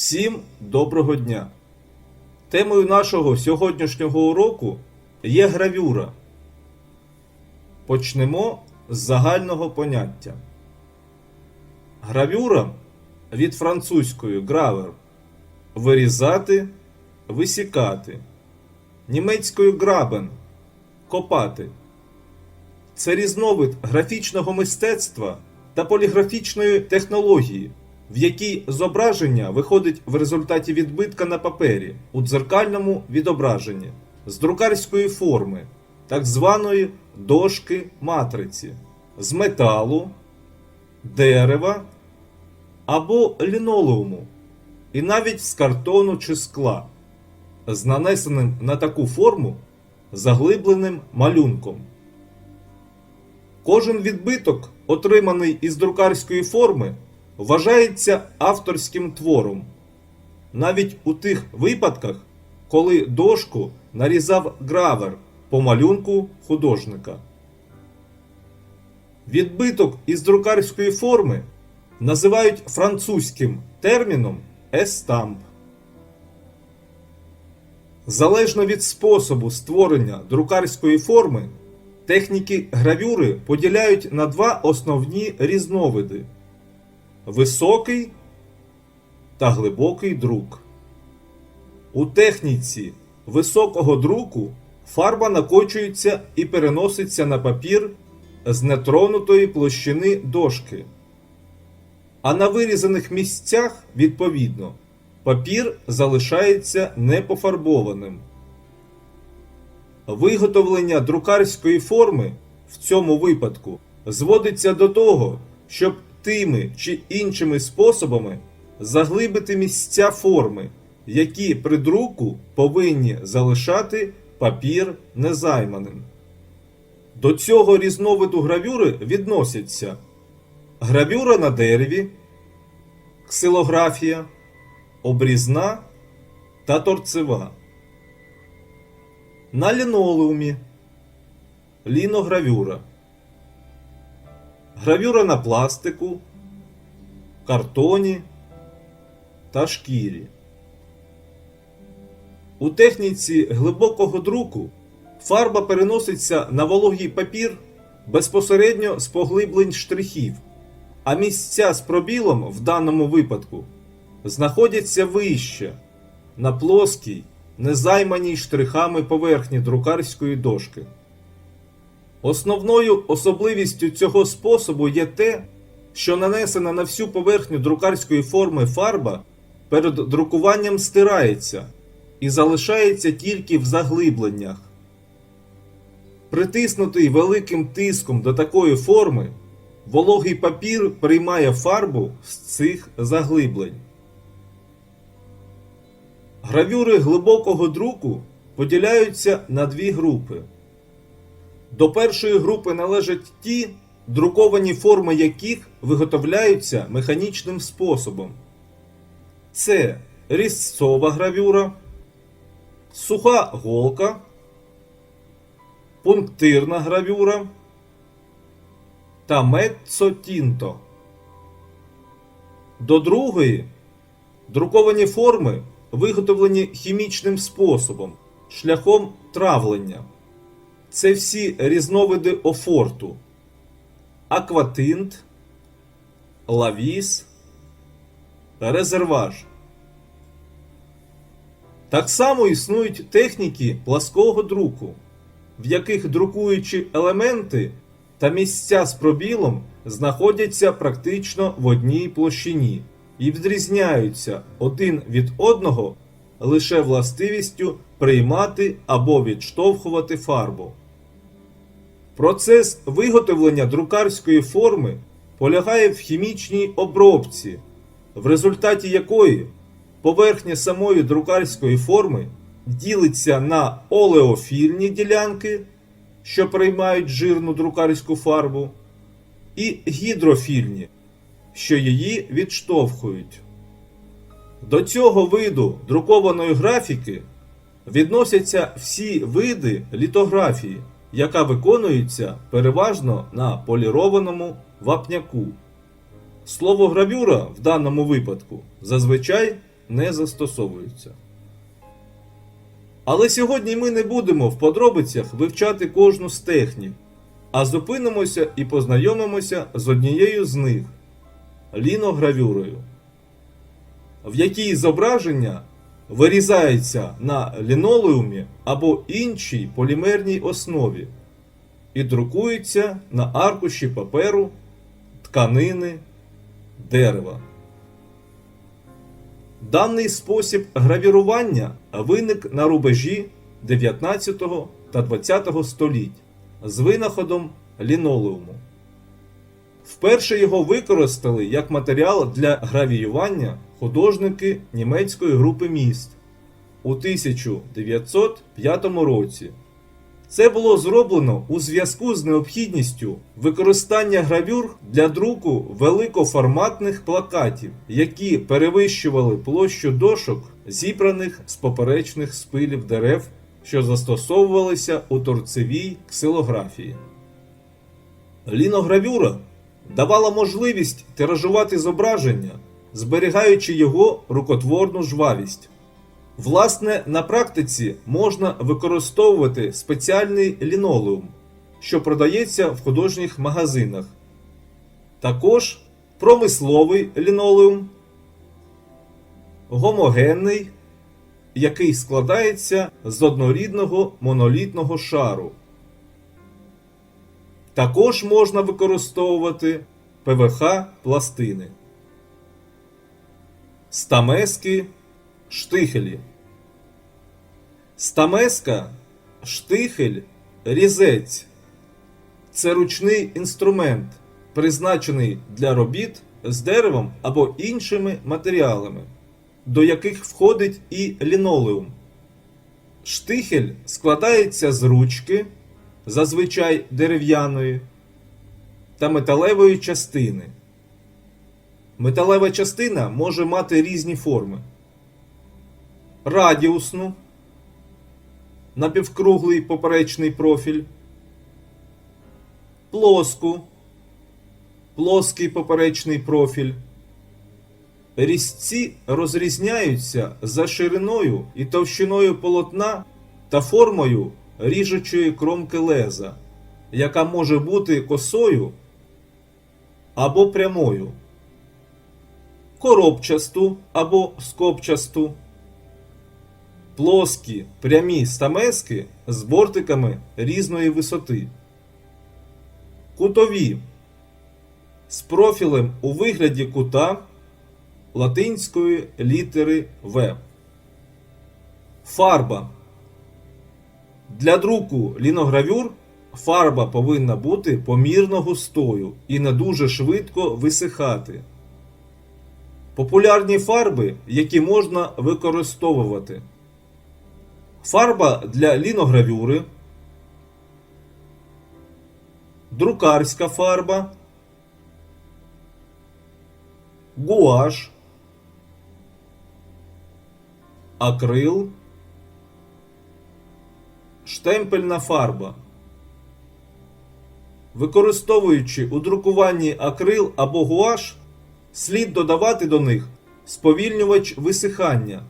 Всім доброго дня! Темою нашого сьогоднішнього уроку є гравюра. Почнемо з загального поняття. Гравюра від французької гравер вирізати, висікати, німецькою грабен копати. Це різновид графічного мистецтва та поліграфічної технології, в якій зображення виходить в результаті відбитка на папері у дзеркальному відображенні з друкарської форми, так званої дошки матриці, з металу, дерева або лінолеуму, і навіть з картону чи скла, з нанесеним на таку форму заглибленим малюнком. Кожен відбиток, отриманий із друкарської форми, вважається авторським твором, навіть у тих випадках, коли дошку нарізав гравер по малюнку художника. Відбиток із друкарської форми називають французьким терміном естамп. Залежно від способу створення друкарської форми, техніки гравюри поділяють на два основні різновиди: високий та глибокий друк. У техніці високого друку фарба накочується і переноситься на папір з нетронутої площини дошки. А на вирізаних місцях, відповідно, папір залишається непофарбованим. Виготовлення друкарської форми в цьому випадку зводиться до того, щоб тими чи іншими способами заглибити місця форми, які при друку повинні залишати папір незайманим. До цього різновиду гравюри відносяться гравюра на дереві, ксилографія, обрізна та торцева. На лінолеумі ліногравюра. Гравюра на пластику, картоні та шкірі. У техніці глибокого друку фарба переноситься на вологий папір безпосередньо з поглиблень штрихів, а місця з пробілом в даному випадку знаходяться вище на плоскій, незайманій штрихами поверхні друкарської дошки. Основною особливістю цього способу є те, що нанесена на всю поверхню друкарської форми фарба перед друкуванням стирається і залишається тільки в заглибленнях. Притиснутий великим тиском до такої форми, вологий папір приймає фарбу з цих заглиблень. Гравюри глибокого друку поділяються на дві групи. До першої групи належать ті, друковані форми яких виготовляються механічним способом. Це різцова гравюра, суха голка, пунктирна гравюра та меццотінто. До другої друковані форми виготовлені хімічним способом, шляхом травлення. Це всі різновиди офорту, акватинт, лавіс, резерваж. Так само існують техніки плаского друку, в яких друкуючі елементи та місця з пробілом знаходяться практично в одній площині і відрізняються один від одного лише властивістю приймати або відштовхувати фарбу. Процес виготовлення друкарської форми полягає в хімічній обробці, в результаті якої поверхня самої друкарської форми ділиться на олеофільні ділянки, що приймають жирну друкарську фарбу, і гідрофільні, що її відштовхують. До цього виду друкованої графіки відносяться всі види літографії, яка виконується переважно на полірованому вапняку. Слово гравюра в даному випадку зазвичай не застосовуються. Але сьогодні ми не будемо в подробицях вивчати кожну з технік, а зупинимося і познайомимося з однією з них ліногравюрою, в якій зображення вирізається на лінолеумі або іншій полімерній основі і друкується на аркуші паперу, тканини, дерева. Даний спосіб гравірування виник на рубежі 19 та 20 століть з винаходом лінолеуму. Вперше його використали як матеріал для гравіювання художники німецької групи міст у 1905 році. Це було зроблено у зв'язку з необхідністю використання гравюр для друку великоформатних плакатів, які перевищували площу дошок, зібраних з поперечних спилів дерев, що застосовувалися у торцевій ксилографії. Ліногравюра давала можливість тиражувати зображення, зберігаючи його рукотворну жвавість. Власне, на практиці можна використовувати спеціальний лінолеум, що продається в художніх магазинах. Також промисловий лінолеум, гомогенний, який складається з однорідного монолітного шару. Також можна використовувати ПВХ пластини, стамески, штихелі. Стамеска, штихель, різець це ручний інструмент, призначений для робіт з деревом або іншими матеріалами, до яких входить і лінолеум. Штихель складається з ручки, зазвичай дерев'яної, та металевої частини. Металева частина може мати різні форми: радіусну, напівкруглий поперечний профіль, плоску, плоский поперечний профіль. Різці розрізняються за шириною і товщиною полотна та формою ріжучої кромки леза, яка може бути косою або прямою, коробчасту або скобчасту, плоскі прямі стамески з бортиками різної висоти, кутові з профілем у вигляді кута латинської літери В. Фарба. Для друку ліногравюр фарба повинна бути помірно густою і не дуже швидко висихати. Популярні фарби, які можна використовувати. Фарба для ліногравюри. Друкарська фарба. Гуаш. Акрил. Штемпельна фарба. Використовуючи у друкуванні акрил або гуаш, слід додавати до них сповільнювач висихання.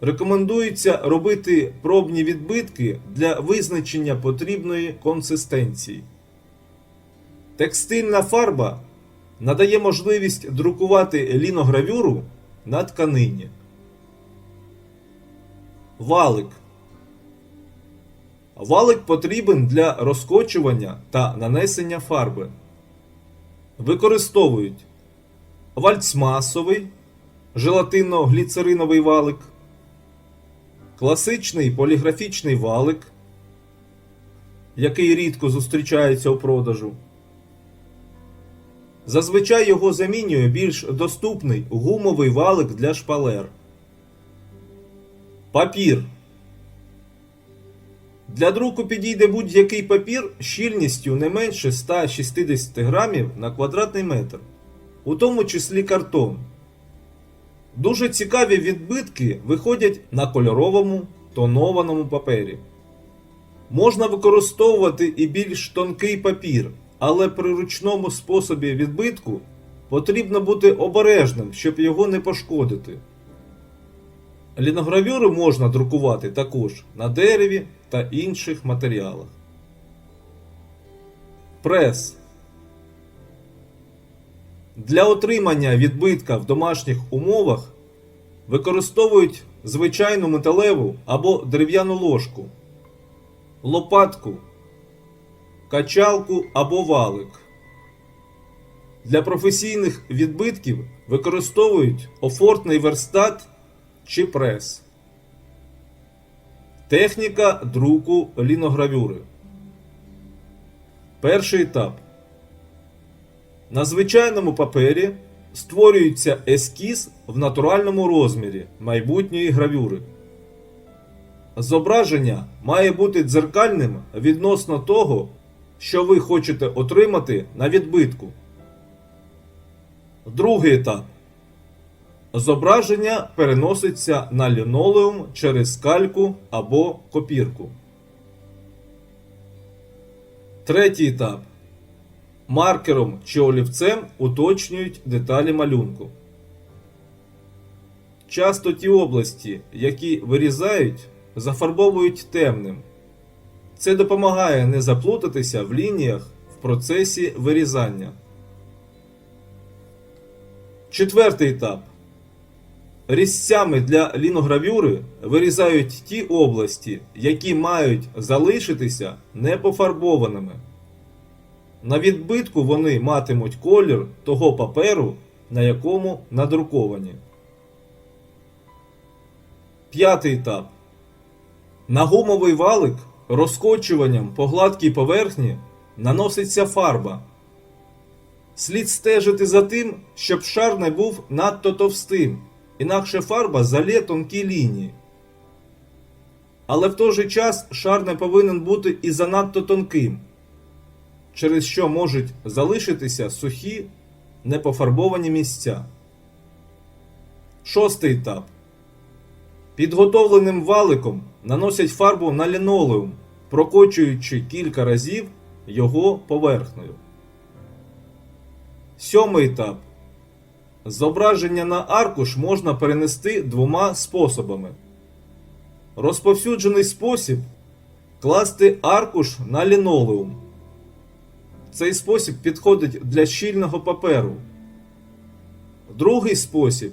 Рекомендується робити пробні відбитки для визначення потрібної консистенції. Текстильна фарба надає можливість друкувати ліногравюру на тканині. Валик. Валик потрібен для розкочування та нанесення фарби. Використовують вальцмасовий, желатинно-гліцериновий валик, класичний поліграфічний валик, який рідко зустрічається у продажу. Зазвичай його замінює більш доступний гумовий валик для шпалер. Папір. Для друку підійде будь-який папір щільністю не менше 160 грамів на квадратний метр, у тому числі картон. Дуже цікаві відбитки виходять на кольоровому тонованому папері. Можна використовувати і більш тонкий папір, але при ручному способі відбитку потрібно бути обережним, щоб його не пошкодити. Ліногравюри можна друкувати також на дереві та інших матеріалах. Прес. Для отримання відбитка в домашніх умовах використовують звичайну металеву або дерев'яну ложку, лопатку, качалку або валик. Для професійних відбитків використовують офортний верстат чи прес. Техніка друку ліногравюри. Перший етап. На звичайному папері створюється ескіз в натуральному розмірі майбутньої гравюри. Зображення має бути дзеркальним відносно того, що ви хочете отримати на відбитку. Другий етап. Зображення переноситься на лінолеум через кальку або копірку. Третій етап. Маркером чи олівцем уточнюють деталі малюнку. Часто ті області, які вирізають, зафарбовують темним. Це допомагає не заплутатися в лініях в процесі вирізання. Четвертий етап. Різцями для ліногравюри вирізають ті області, які мають залишитися непофарбованими. На відбитку вони матимуть колір того паперу, на якому надруковані. П'ятий етап. На гумовий валик розкочуванням по гладкій поверхні наноситься фарба. Слід стежити за тим, щоб шар не був надто товстим, інакше фарба залє тонкі лінії. Але в той же час шар не повинен бути і занадто тонким, через що можуть залишитися сухі непофарбовані місця. Шостий етап. Підготовленим валиком наносять фарбу на лінолеум, прокочуючи кілька разів його поверхнею. Сьомий етап. Зображення на аркуш можна перенести двома способами. Розповсюджений спосіб класти аркуш на лінолеум. Цей спосіб підходить для щільного паперу. Другий спосіб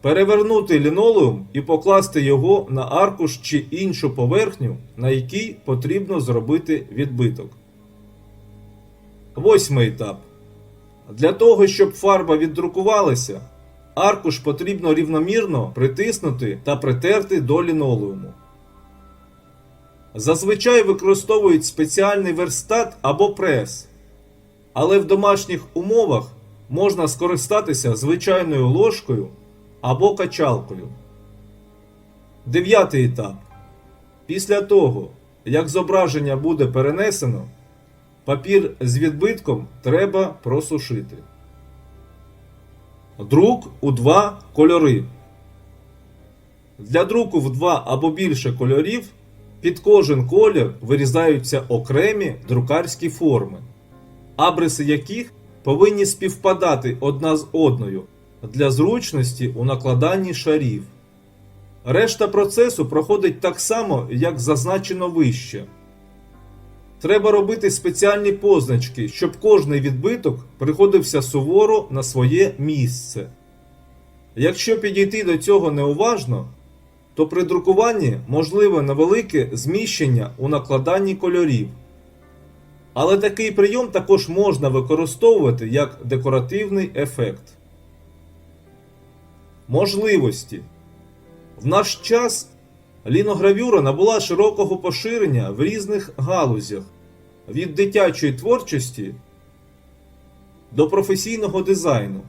перевернути лінолеум і покласти його на аркуш чи іншу поверхню, на якій потрібно зробити відбиток. Восьмий етап. Для того, щоб фарба віддрукувалася, аркуш потрібно рівномірно притиснути та притерти до лінолеуму. Зазвичай використовують спеціальний верстат або прес, але в домашніх умовах можна скористатися звичайною ложкою або качалкою. Дев'ятий етап. Після того, як зображення буде перенесено, Папір з відбитком треба просушити. Друк у два кольори. Для друку в два або більше кольорів під кожен колір вирізаються окремі друкарські форми, абриси яких повинні співпадати одна з одною для зручності у накладанні шарів. Решта процесу проходить так само, як зазначено вище. Треба робити спеціальні позначки, щоб кожний відбиток приходився суворо на своє місце. Якщо підійти до цього неуважно, то при друкуванні можливе невелике зміщення у накладанні кольорів. Але такий прийом також можна використовувати як декоративний ефект. Можливості. В наш час Ліногравюра набула широкого поширення в різних галузях від дитячої творчості до професійного дизайну.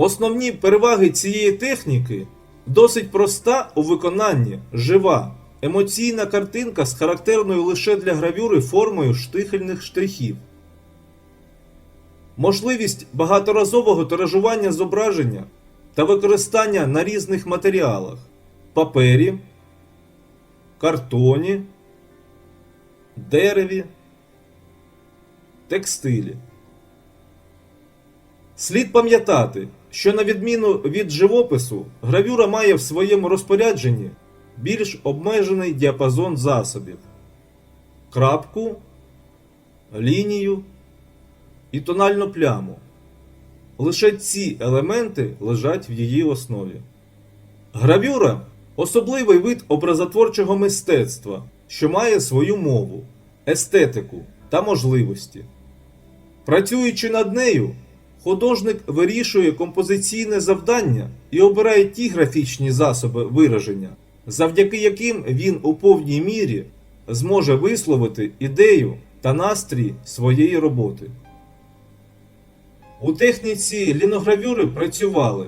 Основні переваги цієї техніки досить проста у виконанні жива, емоційна картинка з характерною лише для гравюри формою штихельних штрихів. Можливість багаторазового тиражування зображення та використання на різних матеріалах папері, картоні, дереві, текстилі. Слід пам'ятати, що на відміну від живопису, гравюра має в своєму розпорядженні більш обмежений діапазон засобів крапку, лінію і тональну пляму. Лише ці елементи лежать в її основі. Гравюра особливий вид образотворчого мистецтва, що має свою мову, естетику та можливості. Працюючи над нею, художник вирішує композиційне завдання і обирає ті графічні засоби вираження, завдяки яким він у повній мірі зможе висловити ідею та настрій своєї роботи. У техніці ліногравюри працювали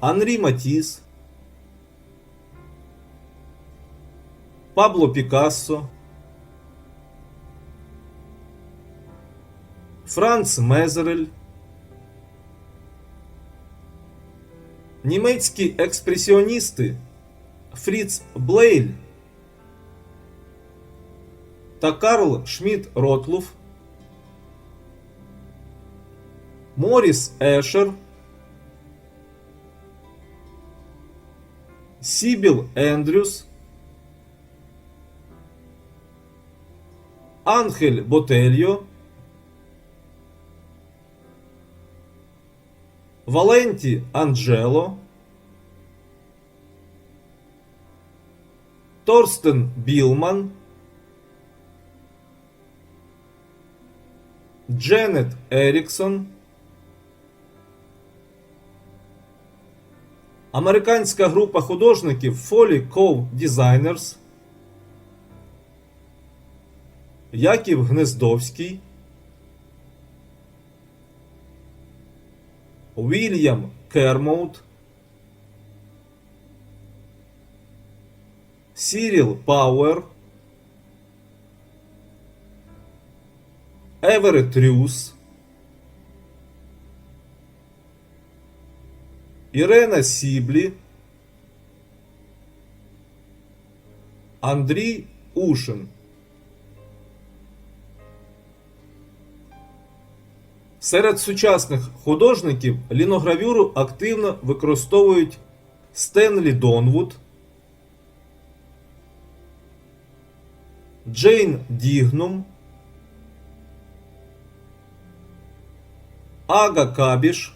Анрі Матіс, Пабло Пікассо, Франц Мезерель, німецькі експресіоністи Фріц Блейль та Карл Шмідт Ротлуф, Моріс Ешер, Сібіл Ендрюс, Анхель Ботельо, Валенті Анджело, Торстен Білман, Дженет Еріксон, Американська група художників Foley Cove Designers, Яків Гнездовський, Вільям Кермоут, Сіріл Пауер, Еверет Рюс, Ірена Сіблі, Андрій Ушин. Серед сучасних художників ліногравюру активно використовують Стенлі Донвуд, Джейн Дігнум, Ага Кабіш,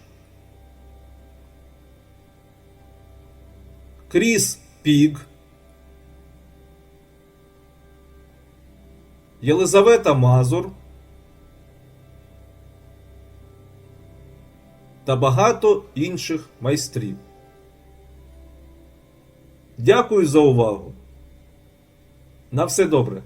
Кріс Піг, Єлизавета Мазур та багато інших майстрів. Дякую за увагу. На все добре.